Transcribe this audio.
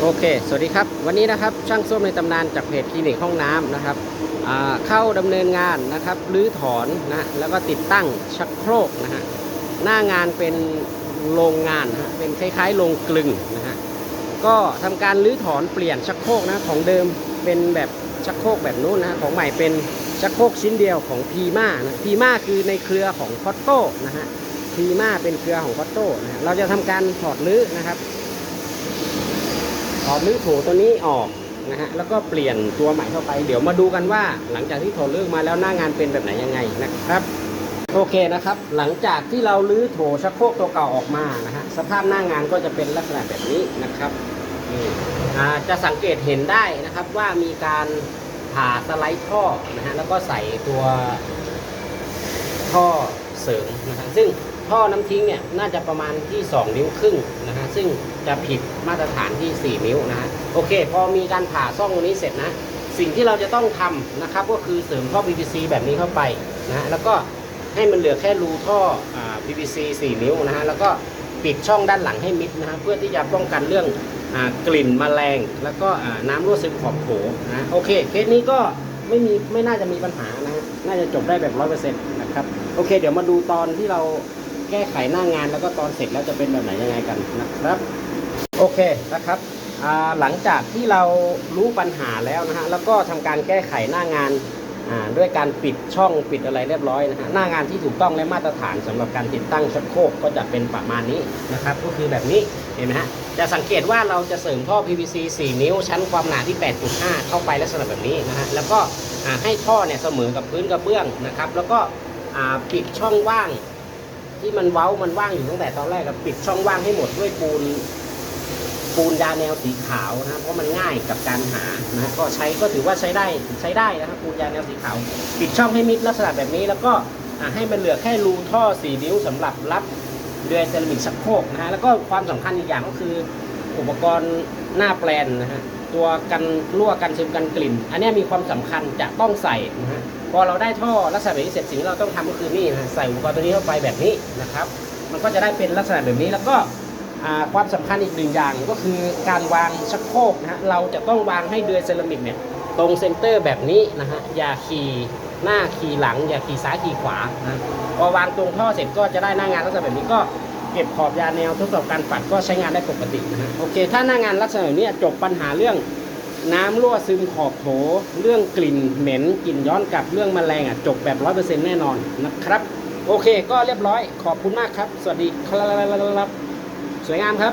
โอเค สวัสดีครับ วันนี้นะครับช่างส้มในตำนานจากเพจคลินิกห้องน้ำนะครับเข้าดำเนินงานนะครับรื้อถอนนะแล้วก็ติดตั้งชักโครกนะฮะหน้างานเป็นโรงงานนะเป็นคล้ายๆโรงกลึงนะฮะก็ทำการรื้อถอนเปลี่ยนชักโครกนะของเดิมเป็นแบบชักโครกแบบนู้นนะของใหม่เป็นชักโครกชิ้นเดียวของพีมานะพีมาคือในเครือของคอตโต้นะฮะพีมาเป็นเครือของคอตโต้นะฮะเราจะทำการถอดรื้อนะครับ ถอดลื้อโถตัวนี้ออกนะฮะแล้วก็เปลี่ยนตัวใหม่เข้าไป เดี๋ยวมาดูกันว่าหลังจากที่ถอดลื้อมาแล้วหน้างานเป็นแบบไหนยังไงนะครับโอเคนะครับ หลังจากที่เราลื้อโถชักโครกตัวเก่าออกมานะฮะสภาพหน้างานก็จะเป็นลักษณะแบบนี้นะครับอ่าจะสังเกตเห็นได้นะครับว่ามีการผ่าสไลด์ท่อนะฮะแล้วก็ใส่ตัวท่อเสริมนะฮะซึ่ง ท่อน้ำทิ้งเนี่ยน่าจะประมาณที่ 2 นิ้วครึ่งนะฮะซึ่งจะผิดมาตรฐานที่ 4 นิ้วนะฮะโอเค พอมีการผ่าซ่องตรงนี้เสร็จนะสิ่งที่เราจะต้องทำนะครับก็คือเสริมท่อ PVC แบบนี้เข้าไปนะะแล้วก็ให้มันเหลือแค่รูท่อ PVC 4 นิ้วนะฮะแล้วก็ปิดช่องด้านหลังให้มิดนะฮะเพื่อที่จะป้องกันเรื่องอกลิ่นแมลง แล้วก็น้ำรั่วซึมขอบโถนะโอเคเคสนี้ก็ไม่มีไม่น่าจะมีปัญหานะฮะน่าจะจบได้แบบร้อยเปอร์เซ็นต์นะครับโอเค เดี๋ยวมาดูตอนที่เรา แก้ไขหน้างานแล้วก็ตอนเสร็จแล้วจะเป็นแบบไหนยังไงกันนะครับ โอเคนะครับหลังจากที่เรารู้ปัญหาแล้วนะฮะแล้วก็ทำการแก้ไขหน้างานด้วยการปิดช่องปิดอะไรเรียบร้อยนะฮะหน้างานที่ถูกต้องและมาตรฐานสำหรับการติดตั้งชักโครกก็จะเป็นประมาณนี้นะครับ ก็คือแบบนี้เห็นไหมฮะจะสังเกตว่าเราจะเสริมท่อ PVC 4 นิ้ว ชั้นความหนาที่ 8.5 เข้าไปลักษณะแบบนี้นะฮะแล้วก็ให้ท่อเนี่ยเสมอกับพื้นกระเบื้องนะครับ แล้วก็ปิดช่องว่าง ที่มันเว้ามันว่างอยู่ตั้งแต่ตอนแรกกับปิดช่องว่างให้หมดด้วยปูน ปูนยาแนวสีขาวนะครับเพราะมันง่ายกับการหานะก็ใช้ก็ถือว่าใช้ได้ใช้ได้นะครับปูนยาแนวสีขาว ปิดช่องให้มิดลักษณะแบบนี้ แล้วก็ให้มันเหลือแค่รูท่อ4นิ้วสำหรับรับเดือยเซรามิกชักโครกนะฮะแล้วก็ความสำคัญอีกอย่างก็คืออุปกรณ์หน้าแปลนนะฮะตัวกันรั่วกันซึมกันกลิ่น อันนี้มีความสำคัญจะต้องใส่นะฮะ พอเราได้ท่อลักษณะแบบนี้เสร็จสิ่งที่เราต้องทำก็คือนี่นะใส่อุปกรณ์ตัวนี้เข้าไปแบบนี้นะครับ มันก็จะได้เป็นลักษณะแบบนี้แล้วก็ความสำคัญอีกหนึ่งอย่างก็คือการวางชักโครกนะฮะเราจะต้องวางให้เดือยเซรามิกเนี่ยตรงเซนเตอร์แบบนี้นะฮะอย่าขี่หน้าขี่หลัง อย่าขี่ซ้ายขี่ขวานะพอวางตรงท่อเสร็จก็จะได้หน้างานลักษณะแบบนี้ก็เก็บขอบยาแนวทดสอบการปัดก็ใช้งานได้ปกตินะฮะโอเค ถ้าหน้างานลักษณะแบบนี้จบปัญหาเรื่อง น้ำรั่วซึมขอบโถ เรื่องกลิ่นเหม็นกลิ่นย้อนกลับเรื่องแมลงอะจบแบบร้อยเปอร์เซ็นต์แน่นอนนะครับ โอเคก็เรียบร้อยขอบคุณมากครับ สวัสดีครับสวยงามครับ